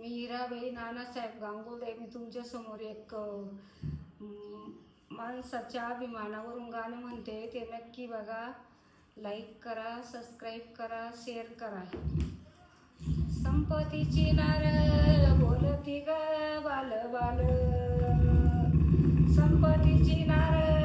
मी हिराबाई नानासाहेब गांगुले मी तुमच्यासमोर एक माणसाच्या अभिमानावरून गाणं म्हणते. ते नक्की बघा. लाईक करा सबस्क्राईब करा शेअर करा. संपत्तीची नार बोलती ग बाल बाल संपत्तीची नारळ